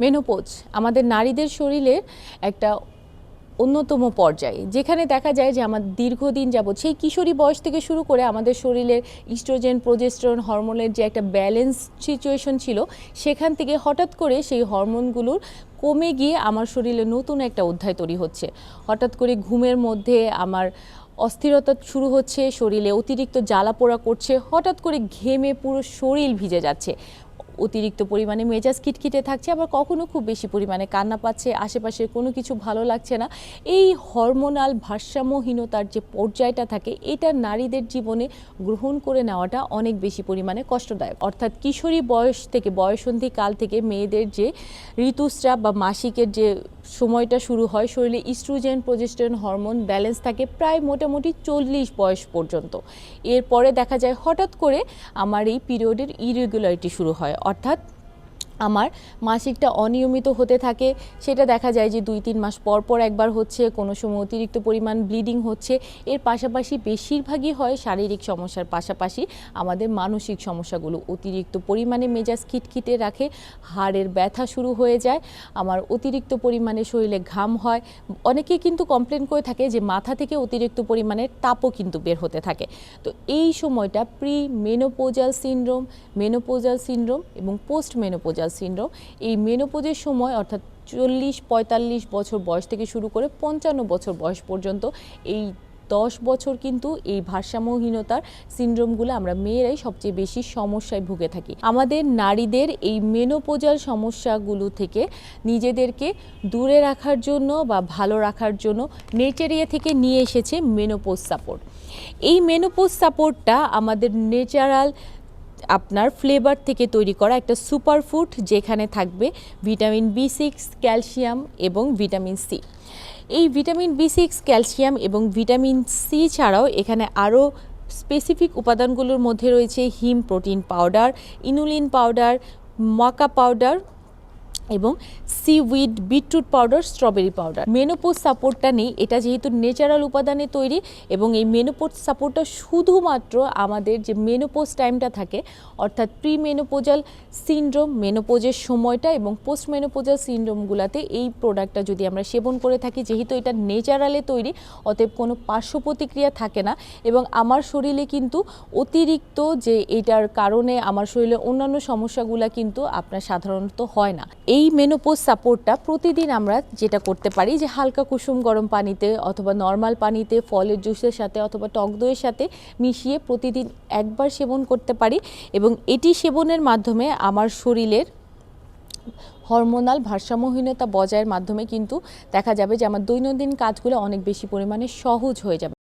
Menopause, আমাদের নারীদের শরীরের একটা অন্যতম পর্যায়ে। যেখানে দেখা যায় যে আমার দীর্ঘদিন যাবৎ, সেই কিশোরী বয়স থেকে শুরু করে আমাদের শরীরের ইস্ট্রোজেন, প্রোজেস্টেরন, হরমোনের যে একটা ব্যালেন্স সিচুয়েশন ছিল, সেখান থেকে হঠাৎ করে সেই হরমোনগুলোর কমে গিয়ে আমার শরীরে নতুন একটা অধ্যায় তৈরি হচ্ছে। হঠাৎ করে ঘুমের মধ্যে আমার অস্থিরতা শুরু হচ্ছে, শরীরে অতিরিক্ত জ্বালা পোড়া করছে, হঠাৎ করে ঘেমে পুরো শরীর ভিজে যাচ্ছে। অতিরিক্ত পরিমাণে মেজাজ কিটকিটে থাকছে, আবার কখনো খুব বেশি পরিমাণে কান্না পাচ্ছে, আশেপাশে কোনো কিছু ভালো লাগছে না। এই হরমোনাল ভারসাম্যহীনতার যে পর্যায়টা থাকে, এটা নারীদের জীবনে গ্রহণ করে নেওয়াটা অনেক বেশি পরিমাণে কষ্টদায়ক। অর্থাৎ কিশোরী বয়স থেকে বয়সন্ধিকাল থেকে মেয়েদের যে ঋতুস্রাব বা মাসিকের যে সময়টা শুরু হয় শরীরে ইস্ট্রোজেন প্রজেস্টেন হরমোন ব্যালেন্স থাকে প্রায় মোটামুটি চল্লিশ বয়স পর্যন্ত। এরপরে দেখা যায় হঠাৎ করে আমার এই পিরিয়ডের ইরেগুলারিটি শুরু হয়। অর্থাৎ আমার মাসিকটা অনিয়মিত হতে থাকে। সেটা দেখা যায় যে দুই, তিন মাস পর পর একবার হচ্ছে, কোনো সময় অতিরিক্ত পরিমাণ ব্লিডিং হচ্ছে। এর পাশাপাশি বেশিরভাগই হয় শারীরিক সমস্যার পাশাপাশি আমাদের মানসিক সমস্যাগুলো। অতিরিক্ত পরিমাণে মেজাজ খিটখিটে রাখে, হাড়ের ব্যথা শুরু হয়ে যায়, আমার অতিরিক্ত পরিমাণে শরীরে ঘাম হয়। অনেকেই কিন্তু কমপ্লেন করে থাকে যে মাথা থেকে অতিরিক্ত পরিমাণে তাপও কিন্তু বের হতে থাকে। তো এই সময়টা pre menopausal syndrome menopausal syndrome এবং পোস্ট মেনোপোজাল সিনড্রোম। এই মেনোপোজের সময় অর্থাৎ চল্লিশ, পঁয়তাল্লিশ বছর বয়স থেকে শুরু করে পঞ্চান্ন বছর বয়স পর্যন্ত এই দশ বছর কিন্তু এই ভারসাম্যহীনতার সিনড্রোমগুলো আমরা মেয়েরাই সবচেয়ে বেশি সমস্যায় ভুগে থাকি। আমাদের নারীদের এই মেনোপোজাল সমস্যাগুলো থেকে নিজেদেরকে দূরে রাখার জন্য বা ভালো রাখার জন্য নেচারিয়া থেকে নিয়ে এসেছে মেনোপোজ সাপোর্ট এই মেনোপোজ সাপোর্টটা আমাদের নেচারাল আপনার ফ্লেভার থেকে তৈরি করা একটা সুপার ফুড যেখানে থাকবে ভিটামিন বি সিক্স ক্যালসিয়াম এবং ভিটামিন সি এই ভিটামিন বি সিক্স ক্যালসিয়াম এবং ভিটামিন সি ছাড়াও এখানে আরও স্পেসিফিক উপাদানগুলোর মধ্যে রয়েছে hemp protein powder inulin powder maca powder এবং seaweed beetroot powder strawberry powder menopause সাপোর্টটা নেই। এটা যেহেতু ন্যাচারাল উপাদানে তৈরি এবং এই মেনোপোজ সাপোর্টটা শুধুমাত্র আমাদের যে মেনোপোজ টাইমটা থাকে, অর্থাৎ প্রি মেনোপোজাল সিনড্রোম মেনোপোজের সময়টা এবং পোস্ট মেনোপোজাল সিনড্রোমগুলোতে এই প্রোডাক্টটা যদি আমরা সেবন করে থাকি, যেহেতু এটা ন্যাচারালে তৈরি, অতএব কোনো পার্শ্ব প্রতিক্রিয়া থাকে না এবং আমার শরীরে কিন্তু অতিরিক্ত যে এটার কারণে আমার শরীরে অন্যান্য সমস্যাগুলো কিন্তু আপনার সাধারণত হয় না। এই মেনোপোজ সাপোর্টটা প্রতিদিন আমরা যেটা করতে পারি, যে হালকা কুসুম গরম পানিতে অথবা নর্মাল পানিতে ফলের জুসের সাথে অথবা টক দইয়ের সাথে মিশিয়ে প্রতিদিন একবার সেবন করতে পারি এবং এটি সেবনের মাধ্যমে আমার শরীরের হরমোনাল ভারসাম্যহীনতা বজায়ের মাধ্যমে কিন্তু দেখা যাবে যে আমার দৈনন্দিন কাজগুলো অনেক বেশি পরিমাণে সহজ হয়ে যাবে।